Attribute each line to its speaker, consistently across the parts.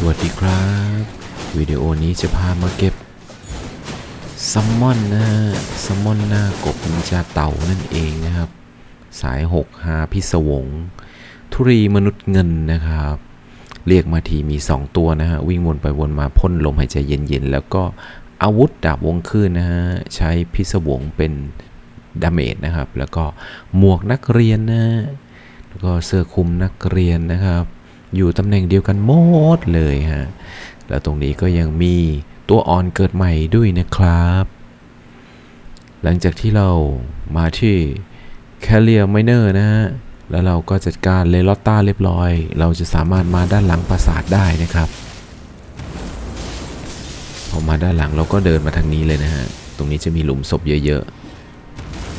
Speaker 1: สวัสดีครับ วิดีโอนี้จะพามาเก็บซัมมอนนะฮะซัมมอนหน้ากบนินจาเต่านั่นเองนะครับ สาย6หาพิศวง ทุรีมนุษย์เงินนะครับ เรียกมาทีมี 2 ตัวนะฮะ วิ่งวนไปวนมาพ่นลมหายใจเย็นๆ แล้วก็อาวุธดาบวงคืนนะฮะ ใช้พิศวงเป็นดาเมจนะครับ แล้วก็หมวกนักเรียนนะแล้วก็เสื้อคลุมนักเรียนนะครับ อยู่ตำแหน่งเดียวกันหมดเลยฮะ แล้วตรงนี้ก็ยังมีตัวอ่อนเกิดใหม่ด้วยนะครับ หลังจากที่เรามาที่ Carrier Miner นะฮะ แล้วเราก็จัดการเลลอตต้าเรียบร้อย เราจะสามารถมาด้านหลังปราสาทได้นะครับพอมาด้านหลังเราก็เดินมาทางนี้เลยนะฮะ ตรงนี้จะมีหลุมศพเยอะ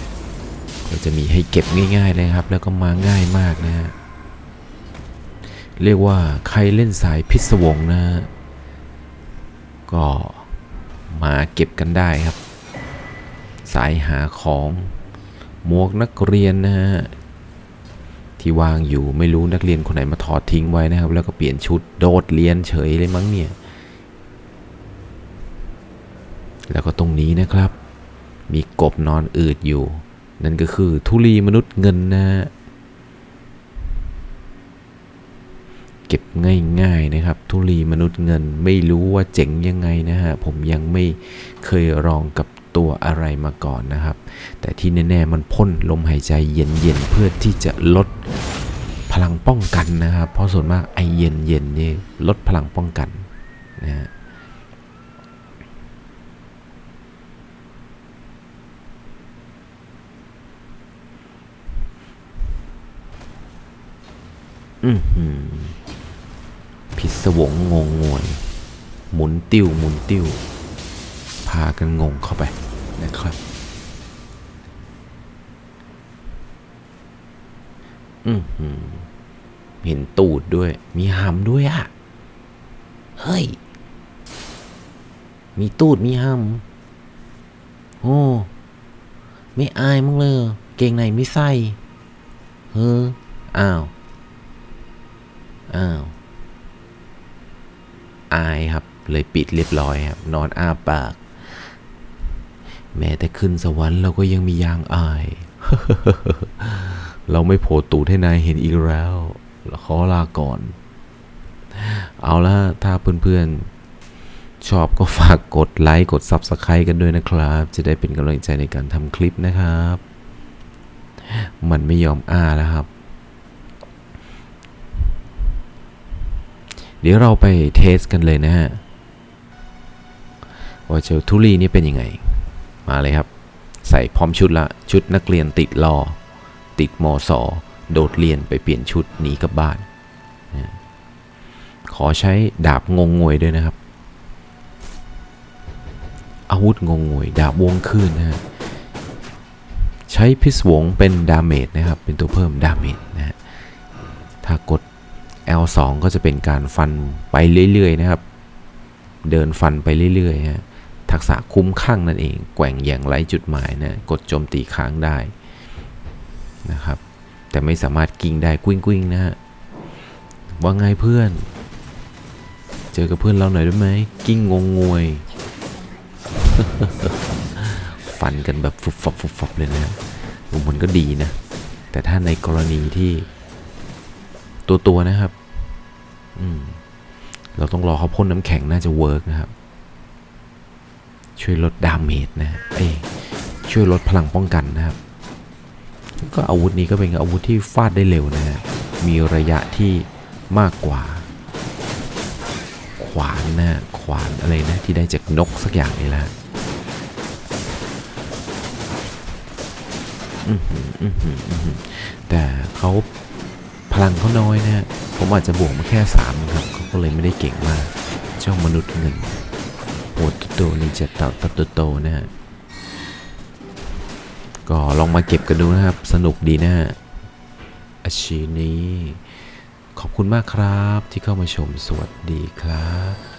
Speaker 1: ๆก็จะมีให้เก็บง่ายๆเลยครับ แล้วก็มาง่ายมากนะฮะ เรียกว่าใครเล่นสายพิศวงนะฮะก็มาเก็บกันได้ครับ สายหาของหมวกนักเรียนนะฮะที่วางอยู่ไม่รู้นักเรียนคนไหนมาถอดทิ้งไว้นะครับ แล้วก็เปลี่ยนชุดโดดเรียนเฉยเลยมั้งเนี่ย แล้วก็ตรงนี้นะครับ มีกบนอนอืดอยู่ นั่นก็คือทุลีมนุษย์เงินนะฮะ เก็บง่ายๆนะครับ ทุลีมนุษย์เงินไม่รู้ว่าเจ๋งยังไงนะฮะผมยังไม่เคยลองกับตัวอะไรมาก่อนนะครับ แต่ที่แน่ๆมันพ่นลมหายใจเย็นๆเพื่อที่จะลดพลังป้องกันนะครับ เพราะส่วนมากไอเย็นๆนี่ลดพลังป้องกันนะฮะอือหือ พิศวงงงงวย หมุนติ้วหมุนติ้ว พากันงงเข้าไปนะครับ อือหือเห็นตูดด้วย มีหำด้วยอะเฮ้ย มีตูดมีหำโอ้ไม่อายมั้งเลย เกงในไม่ใส่เฮ้ออ้าว อ้าว อายครับ เลยปิดเรียบร้อยครับ นอนอ้าปาก แม้แต่ขึ้นสวรรค์เราก็ยังมียางอาย เราไม่โผล่ตูดให้นายเห็นอีกแล้วขอลาก่อน เอาละถ้าเพื่อนๆ ชอบก็ฝากกดไลค์ กด Subscribe กันด้วยนะครับ จะได้เป็นกำลังใจในการทำคลิปนะครับ มันไม่ยอมอ้าแล้วครับ เดี๋ยวเราไปเทสกันเลยนะฮะว่าเจ้าทุลีนี่เป็นยังไง มาเลยครับ ใส่พร้อมชุดละ ชุดนักเรียนติดรอ ติดมอสอโดดเรียนไปเปลี่ยนชุดหนีกลับบ้าน ขอใช้ดาบงงงวยด้วยนะครับ อาวุธงงงวย ดาบวงคืนนะฮะ ใช้พิศวงเป็นดาเมจนะครับ เป็นตัวเพิ่มดาเมจนะฮะ L2 ก็จะเป็นการฟันไปเรื่อยๆนะครับ เดินฟันไปเรื่อยๆฮะทักษะคุ้มข้างนั่นเอง แกว่งอย่างไร้จุดหมายนะกดโจมตีค้างได้นะครับ แต่ไม่สามารถกิ้งได้กุ้งกุ้งๆนะฮะว่าไงเพื่อน เจอกับเพื่อนเราหน่อยได้ไหมกิ้งงงงวย ฟันกันแบบฟุบฟับฟุบฟับเลยนะมันก็ดีนะ แต่ถ้าในกรณีที่ตัวตัวๆนะครับ เราต้องรอเขาพ่นน้ำแข็งน่าจะเวิร์กนะครับ ช่วยลดดาเมจนะเอ้ช่วยลดพลังป้องกันนะครับ ก็อาวุธนี้ก็เป็นอาวุธที่ฟาดได้เร็วนะฮะมีระยะที่มากกว่า ขวานนะขวานอะไรนะที่ได้จากนกสักอย่างนี่แหละอื้อหืออื้อหืออื้อหือแต่เขา พลังเขาน้อยนะฮะผมอาจจะบวกมาแค่สามครับเขาก็เลยไม่ได้เก่งมากเจ้ามนุษย์เงินโหดโตนี่จะเต่าตัโตนะฮะก็ลองมาเก็บกันดูนะครับ สนุกดีนะฮะอาชีพนี้ ขอบคุณมากครับที่เข้ามาชมสวัสดีครับ